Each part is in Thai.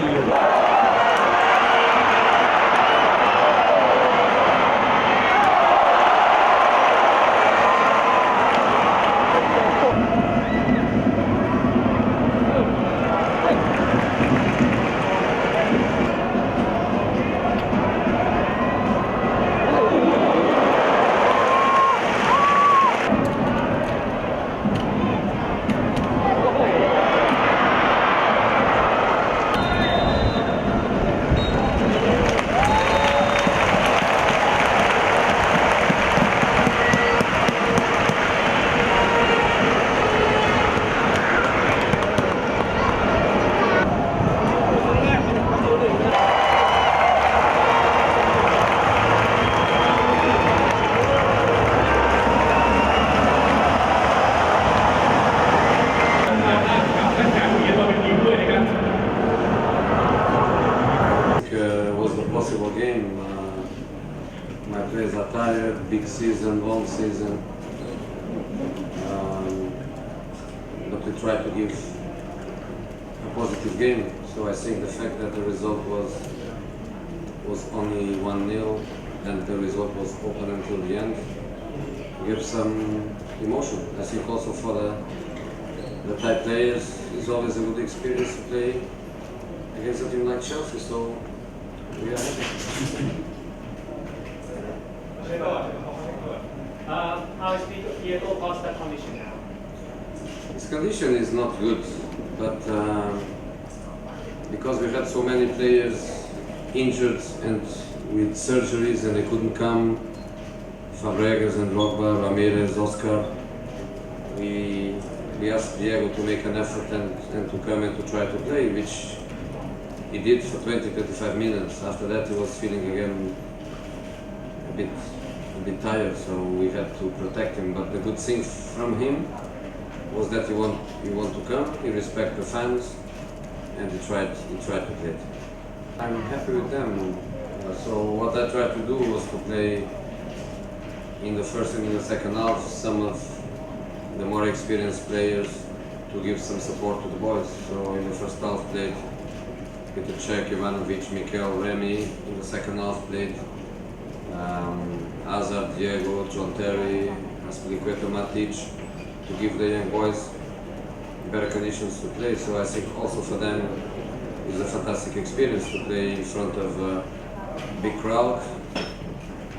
Thank you. Tired, big season, long season. Um, but we try to give a positive game. So I think the fact that the result was was only 1-0 and the result was open until the end gives some emotion. I think also for the the Thai players it's always a good experience to play against a team like Chelsea. So we are happy. How is Diego Costa condition condition is not good, but uh, because we had so many players injured and with surgeries and they couldn't come, Fabregas and Drogba, Ramirez, Oscar, we, we asked Diego to make an effort and, and to come and to try to play, which he did for 20-25 minutes. After that he was feeling again a bit, a bit tired, so we had to protect him. But the good thing from him was that he want he want to come, he respect the fans, and he tried he tried to play. I'm happy with them. So what I tried to do was to play in the first and in the second half some of the more experienced players to give some support to the boys. So in the first half played Peter Cech, Ivanovic, Mikel, Remy. In the second half played um, Hazard, Diego, John Terry, Aspilicueta, Matic to give the young boys better conditions to play. So I think also for them it's a fantastic experience to play in front of a big crowd.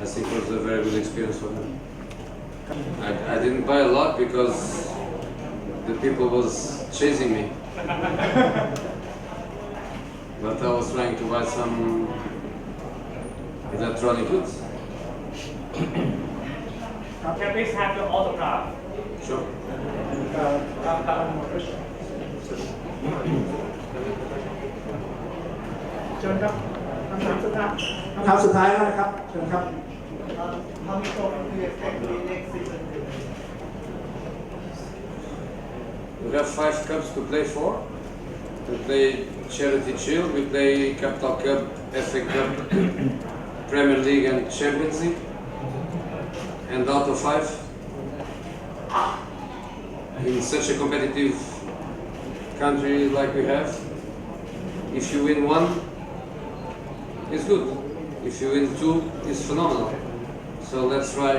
I think it was a very good experience for them. I, I didn't buy a lot because the people was chasing me. but I was trying to buy some electronic goods. Can please have your autograph? Sure. เชิญครับคำถามสุดท้ายคำถามสุดท้ายแล้วนะครับเชิญครับ How many tournaments do you expect to win next season? We have five cups to play for. We play Charity Shield, we play Capital Cup, FA Cup, Premier League and Champions League. And out of five, in such a competitive country like we have, if you win one, it's good. If you win two, it's phenomenal. So let's try,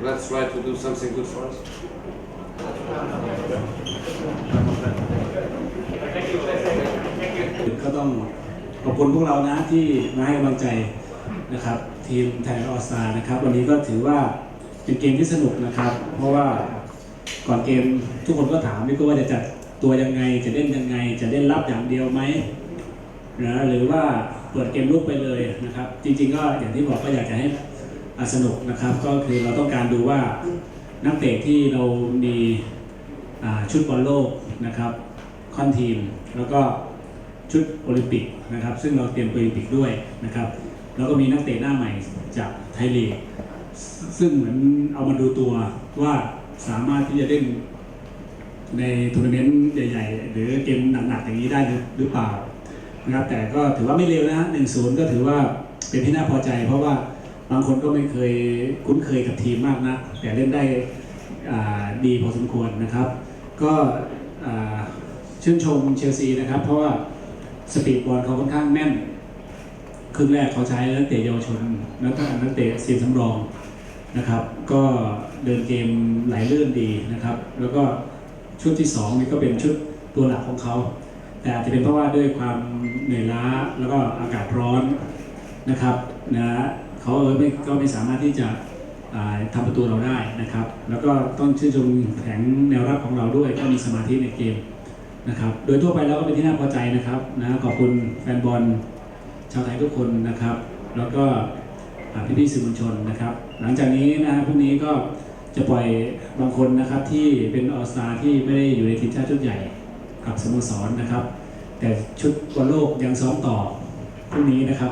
let's try to do something good for us. Thank you. Thank you. ก็ต้องขอบคุณพวกเรานะที่มาให้กำลังใจ นะครับ ทีมไทยออสตานะครับ วันนี้ก็ถือว่าเป็นเกมที่สนุกนะครับ เพราะว่าก่อนเกมทุกคนก็ถามพี่ก็ว่าจะจัดตัวยังไง จะเล่นยังไง จะเล่นรับอย่างเดียวไหมนะหรือว่าเปิดเกมลุกไปเลยนะครับ จริงๆก็อย่างที่บอกก็อยากจะให้อะสนุกนะครับ ก็คือเราต้องการดูว่านักเตะที่เรามีชุดบอลโลกนะครับคอนทีม แล้วก็ชุดโอลิมปิกนะครับ ซึ่งเราเตรียมโอลิมปิกด้วยนะครับ แล้วก็มีนักเตะหน้าใหม่จากไทยลีกซึ่งเหมือนเอามาดูตัวว่าสามารถที่จะเล่นในทัวร์นาเมนต์ใหญ่ ๆ หรือเกมหนักๆอย่างนี้ได้หรือเปล่านะครับแต่ก็ถือว่าไม่เร็วนะฮะหนึ่งศูนย์ก็ถือว่าเป็นที่น่าพอใจ เพราะว่าบางคนก็ไม่เคยคุ้นเคยกับทีมมากนะแต่เล่นได้ดีพอสมควรนะครับ ก็ชื่นชมเชลซีนะครับ เพราะว่าสปีดบอลเขาค่อนข้างแม่น ครึ่งแรกเขาใช้นักเตะเยาวชนแล้วก็นักเตะเสียสำรองนะครับ ก็เดินเกมไหลเลื่อนดีนะครับ แล้วก็ชุดที่สองนี่ก็เป็นชุดตัวหลักของเขา แต่อาจจะเป็นเพราะว่าด้วยความเหนื่อยล้าแล้วก็อากาศร้อนนะครับนะเขาเออไม่ก็ไม่สามารถที่จะอ่าทำประตูเราได้นะครับ แล้วก็ต้องชื่นชมแผงแนวรับของเราด้วยก็มีสมาธิในเกมนะครับ โดยทั่วไปแล้วก็เป็นที่น่าพอใจนะครับนะขอบคุณแฟนบอล ชาวไทยทุกคนนะครับ แล้วก็อ่พี่ๆสื่อมวลชนนะครับ หลังจากนี้นะฮะพรุ่งนี้ก็จะปล่อยบางคนนะครับที่เป็นออสตาที่ไม่ได้อยู่ในทีมชาติชุดใหญ่กับสโมสรนะครับ แต่ชุดบอลโลกยังซ้อมต่อพรุ่งนี้นะครับ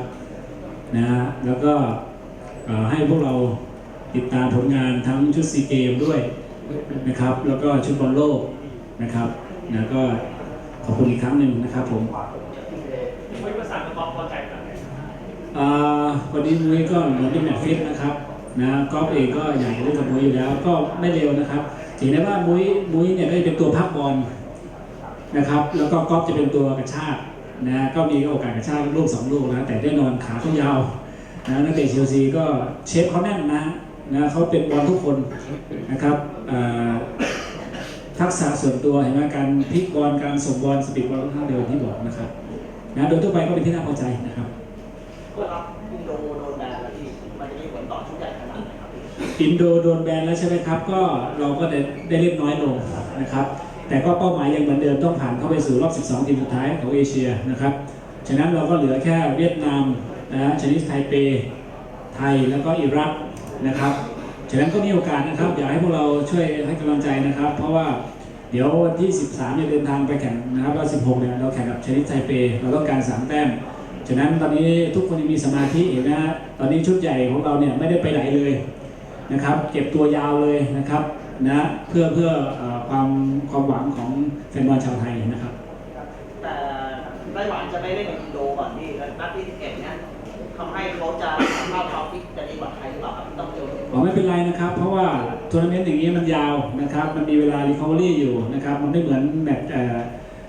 นะฮะแล้วก็ให้พวกเราติดตามผลงานทั้งชุดซีเกมด้วยนะครับ แล้วก็ชุดบอลโลกนะครับนะก็ขอบคุณอีกครั้งหนึ่งนะครับผม วันนี้มุ้ยก็เหมือนเป็นแมตฟิตนะครับนะกอล์ฟเองก็อยากเล่นกับมุ้ยอยู่แล้วก็ไม่เร็วนะครับถึงแม้ว่ามุ้ยมุ้ยเนี่ยได้เป็นตัวพักบอลนะครับแล้วก็กอล์ฟจะเป็นตัวกระชากนะก็มีโอกาสกระชากลูกสองลูกนะแต่แน่นอนขาเขายาวนะนักเตะเชลซีก็เชฟเขาแน่นนะนะเขาเป็นบอลทุกคนนะครับทักษะส่วนตัวเห็นไหมการพลิกบอลการส่งบอลสปีดบอลค่อนข้างเร็วที่บอกนะครับนะโดยทั่วไปก็เป็นที่น่าพอใจนะครับ ครับอินโดโดนแบนแล้วที่มันจะมีผลต่อชุดใหญ่ขนาดไหนครับอินโดโดนแบนแล้วใช่ไหมครับ ก็เราก็ได้ได้เล่นน้อยลงนะครับ แต่ก็เป้าหมายยังเหมือนเดิมต้องผ่านเข้าไปสู่รอบ 12 ทีมสุดท้ายของเอเชียนะครับ ฉะนั้นเราก็เหลือแค่เวียดนามนะฮะชนิดไทเป ไทยแล้วก็อิรักนะครับ ฉะนั้นก็มีโอกาสนะครับ อยากให้พวกเราช่วยให้กำลังใจนะครับ เพราะว่าเดี๋ยววันที่ 13เนี่ยเดินทางไปแข่งนะครับแล้ว16เนี่ยเราแข่งกับชนิดไทเป เราต้องการ3แต้ม ฉะนั้นตอนนี้ทุกคนยังมีสมาธิอยู่นะฮะตอนนี้ชุดใหญ่ของเราเนี่ยไม่ได้ไปไหนเลยนะครับ เก็บตัวยาวเลยนะครับนะเพื่อเพื่อเอ่อความความหวังของแฟนบอลชาวไทยนะครับ แต่ไต้หวันจะไม่เล่นกับอินโดก่อนที่นัดที่11เนี่ยทำให้เขาจะสามารถเอาพลิกจะดีกว่าไทยหรือเปล่าครับต้องเจออ๋อไม่เป็นไรนะครับ เพราะว่าทัวร์นาเมนต์อย่างนี้มันยาวนะครับ มันมีเวลา r e c o v e r y อยู่นะครับ มันไม่เหมือนแมตช์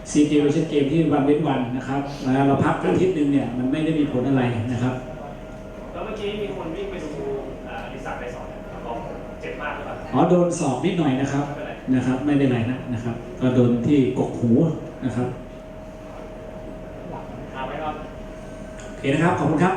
ซีเกมเอเชียนเกมที่วันเว้นวันนะครับเวลาเราพักอาทิตย์หนึ่งเนี่ยมันไม่ได้มีผลอะไรนะครับแล้วเมื่อกี้มีคนวิ่งไปดูอ่าอดิศักดิ์ไปสอนเขาบอกเจ็บมากหรือเปล่าอ๋อโดนสอบนิดหน่อยนะครับนะครับ ไม่เป็นไรนะนะครับ ก็โดนที่กกหูนะครับถามไหมครับโอเคนะครับขอบคุณครับ